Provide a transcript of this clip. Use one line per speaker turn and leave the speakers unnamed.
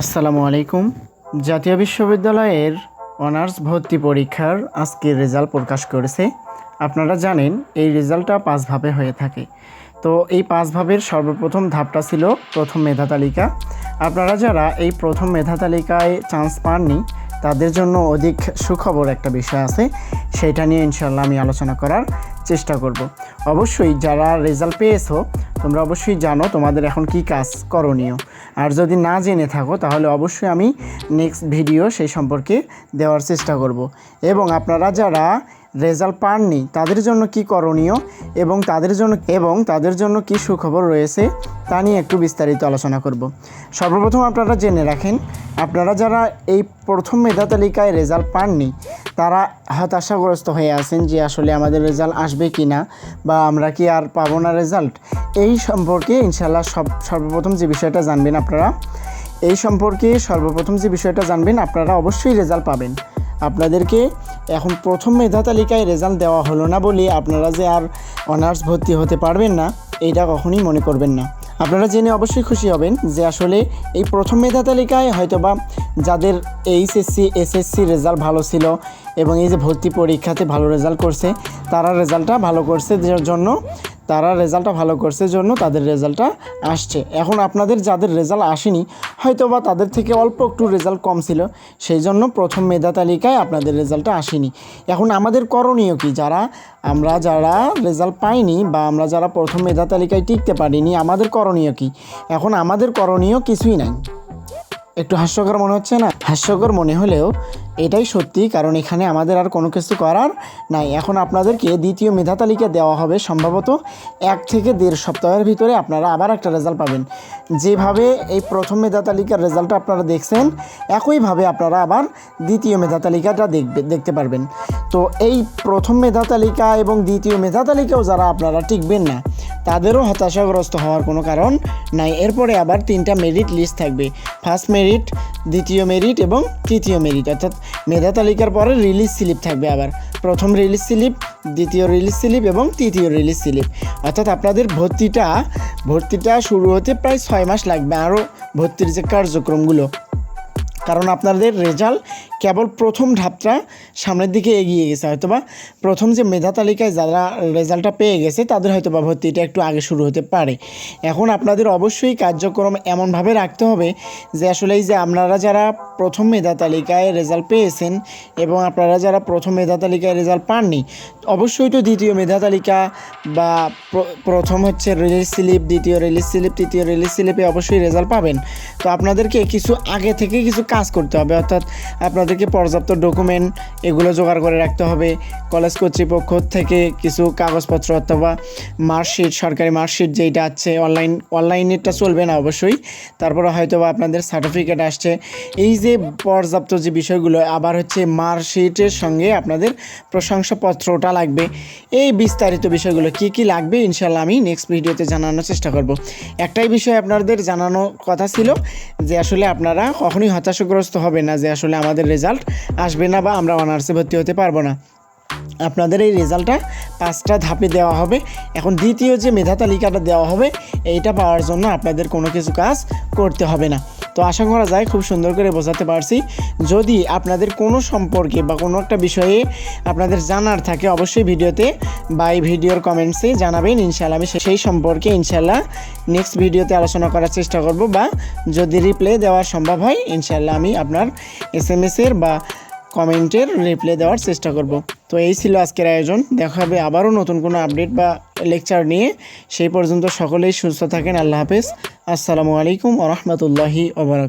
আসসালামু আলাইকুম। জাতীয় বিশ্ববিদ্যালয়ের অনার্স ভর্তি পরীক্ষার আজকের রেজাল্ট প্রকাশ করেছে। আপনারা জানেন, এই রেজাল্টটা পাঁচ ভাবে হয়ে থাকে। তো এই পাঁচ ভাবের সর্বপ্রথম ধাপটা ছিল প্রথম মেধা তালিকা। আপনারা যারা এই প্রথম মেধা তালিকায় চান্স পাননি তাদের জন্য অধিক সুখবর একটা বিষয় আছে, সেটা নিয়ে ইনশাল্লাহ আমি আলোচনা করার চেষ্টা করব। অবশ্যই যারা রেজাল্ট পেয়েছ, তোমরা অবশ্যই জানো তোমাদের এখন কি কাজ করণীয়। আর যদি না জেনে থাকো, তাহলে অবশ্যই আমি নেক্সট ভিডিও সেই সম্পর্কে দেওয়ার চেষ্টা করব। এবং আপনারা যারা রেজাল্ট পাননি, তাদের জন্য কি করণীয় এবং তাদের জন্য এবং তাদের জন্য কি সুখবর রয়েছে, তা নিয়ে একটু বিস্তারিত আলোচনা করব। সর্বপ্রথম আপনারা জেনে রাখেন, আপনারা যারা এই প্রথম মেধা তালিকায় রেজাল্ট পাননি, তারা হতাশাগ্রস্ত হয়ে আছেন যে আসলে আমাদের রেজাল্ট আসবে কি না বা আমরা কি আর পাবো না রেজাল্ট। এই সম্পর্কে ইনশাল্লাহ সব, সর্বপ্রথম যে বিষয়টা জানবেন আপনারা, এই সম্পর্কে সর্বপ্রথম যে বিষয়টা জানবেন, আপনারা অবশ্যই রেজাল্ট পাবেন। আপনাদেরকে এখন প্রথম মেধা তালিকায় রেজাল্ট দেওয়া হলো না বলে আপনারা যে আর অনার্স ভর্তি হতে পারবেন না, এইটা কখনই মনে করবেন না। আপনারা জেনে অবশ্যই খুশি হবেন যে আসলে এই প্রথম মেধা তালিকায় হয়তোবা যাদের এইচএসসি, এসএসসি রেজাল্ট ভালো ছিল এবং এই যে ভর্তি পরীক্ষাতে ভালো রেজাল্ট করছে, তারা রেজাল্টটা ভালো করছে, যার জন্য তারা রেজাল্টটা ভালো করছে, জন্য তাদের রেজাল্টটা আসছে। এখন আপনাদের যাদের রেজাল্ট আসেনি হয়তো বা তাদের থেকে অল্প একটু রেজাল্ট কম ছিল, সেই জন্য প্রথম মেধা তালিকায় আপনাদের রেজাল্টটা আসেনি। এখন আমাদের করণীয় কি? যারা, আমরা যারা রেজাল্ট পাইনি বা আমরা যারা প্রথম মেধা তালিকায় টিকতে পারিনি, আমাদের করণীয় কি? এখন আমাদের করণীয় কিছুই নাই। একটু হাস্যকর মনে হচ্ছে না? হাস্যকর মনে হলেও এটাই সত্যি, কারণ এখানে আমাদের আর কোনো কিছু করার নাই। এখন আপনাদেরকে দ্বিতীয় মেধা তালিকা দেওয়া হবে। সম্ভবত এক থেকে দেড় সপ্তাহের ভিতরে আপনারা আবার একটা রেজাল্ট পাবেন। যেভাবে এই প্রথম মেধা তালিকার রেজাল্টটা আপনারা দেখছেন, একইভাবে আপনারা আবার দ্বিতীয় মেধা তালিকাটা দেখবে, দেখতে পারবেন। তো এই প্রথম মেধা তালিকা এবং দ্বিতীয় মেধা তালিকাও যারা আপনারা টিকবেন না, তাদেরও হতাশাগ্রস্ত হওয়ার কোনো কারণ নাই। এরপরে আবার তিনটা মেরিট লিস্ট থাকবে। ফার্স্ট মেরিট দ্বিতীয় মেরিট এবং তৃতীয় মেরিট। অর্থাৎ মেধা তালিকার পরে রিলিজ স্লিপ থাকবে আবার। প্রথম রিলিজ স্লিপ দ্বিতীয় রিলিজ স্লিপ এবং তৃতীয় রিলিজ স্লিপ অর্থাৎ আপনাদের ভর্তিটা ভর্তিটা শুরু হতে প্রায় ছয় মাস লাগবে আরও ভর্তির যে কার্যক্রমগুলো। কারণ আপনাদের রেজাল্ট কেবল প্রথম ধাপটা সামনের দিকে এগিয়ে গেছে। হয়তোবা প্রথম যে মেধা তালিকায় যারা রেজাল্টটা পেয়ে গেছে, তাদের হয়তো বা ভর্তিটা একটু আগে শুরু হতে পারে। এখন আপনাদের অবশ্যই কার্যক্রম এমনভাবে রাখতে হবে যে আসলে এই যে আপনারা যারা প্রথম মেধা তালিকায় রেজাল্ট পেয়েছেন এবং আপনারা যারা প্রথম মেধা তালিকায় রেজাল্ট পাননি, অবশ্যই তো দ্বিতীয় মেধা তালিকা বা প্রথম হচ্ছে রিলিজ স্লিপ দ্বিতীয় রিলিজ স্লিপ তৃতীয় রিলিজ স্লিপে অবশ্যই রেজাল্ট পাবেন। তো আপনাদেরকে কিছু আগে থেকে কিছু কাজ করতে হবে। অর্থাৎ আপনাদেরকে পর্যাপ্ত ডকুমেন্ট এগুলো জোগাড় করে রাখতে হবে। কলেজ কর্তৃপক্ষ থেকে কিছু কাগজপত্র অথবা মার্কশিট, সরকারি মার্কশিট যেটা আছে অনলাইন অনলাইনেরটা চলবে না অবশ্যই। তারপরে হয়তো বা আপনাদের সার্টিফিকেট আসছে। এই যে পর্যাপ্ত যে বিষয়গুলো, আবার হচ্ছে মার্কশিটের সঙ্গে আপনাদের প্রশংসাপত্রটা লাগবে। এই বিস্তারিত বিষয়গুলো কি কি লাগবে ইনশাল্লাহ আমি নেক্সট ভিডিওতে জানানোর চেষ্টা করব। একটাই বিষয় আপনাদের জানানো কথা ছিল যে আসলে আপনারা কখনোই হতাশাগ্রস্ত হবে না যে আসলে আমাদের রেজাল্ট আসবে না বা আমরা অনার্সে ভর্তি হতে পারব না। আপনাদের এই রেজাল্টটা পাঁচটা ধাপে দেওয়া হবে। এখন দ্বিতীয় যে মেধা তালিকাটা দেওয়া হবে, এইটা পাওয়ার জন্য আপনাদের কোনো কিছু কাজ করতে হবে না। তো আশা করা যায় খুব সুন্দর করে বোঝাতে পারছি। যদি আপনাদের কোনো সম্পর্কে বা কোনো একটা বিষয়ে আপনাদের জানার থাকে, অবশ্যই ভিডিওতে বা এই ভিডিওর কমেন্টসে জানাবেন। ইনশাল্লাহ আমি সেই সম্পর্কে ইনশাল্লাহ নেক্সট ভিডিওতে আলোচনা করার চেষ্টা করব বা যদি রিপ্লে দেওয়া সম্ভব হয় ইনশাল্লাহ আমি আপনার এস এম এসের বা কমেন্টের রিপ্লাই দেওয়ার চেষ্টা করব। তো এই ছিল আজকের আয়োজন। দেখা হবে আবারও নতুন কোনো আপডেট বা লেকচার নিয়ে। সেই পর্যন্ত সকলেই সুস্থ থাকেন, আল্লাহ হাফেজ। আসসালামু আলাইকুম আ রহমতুল্লাহি ওবরাক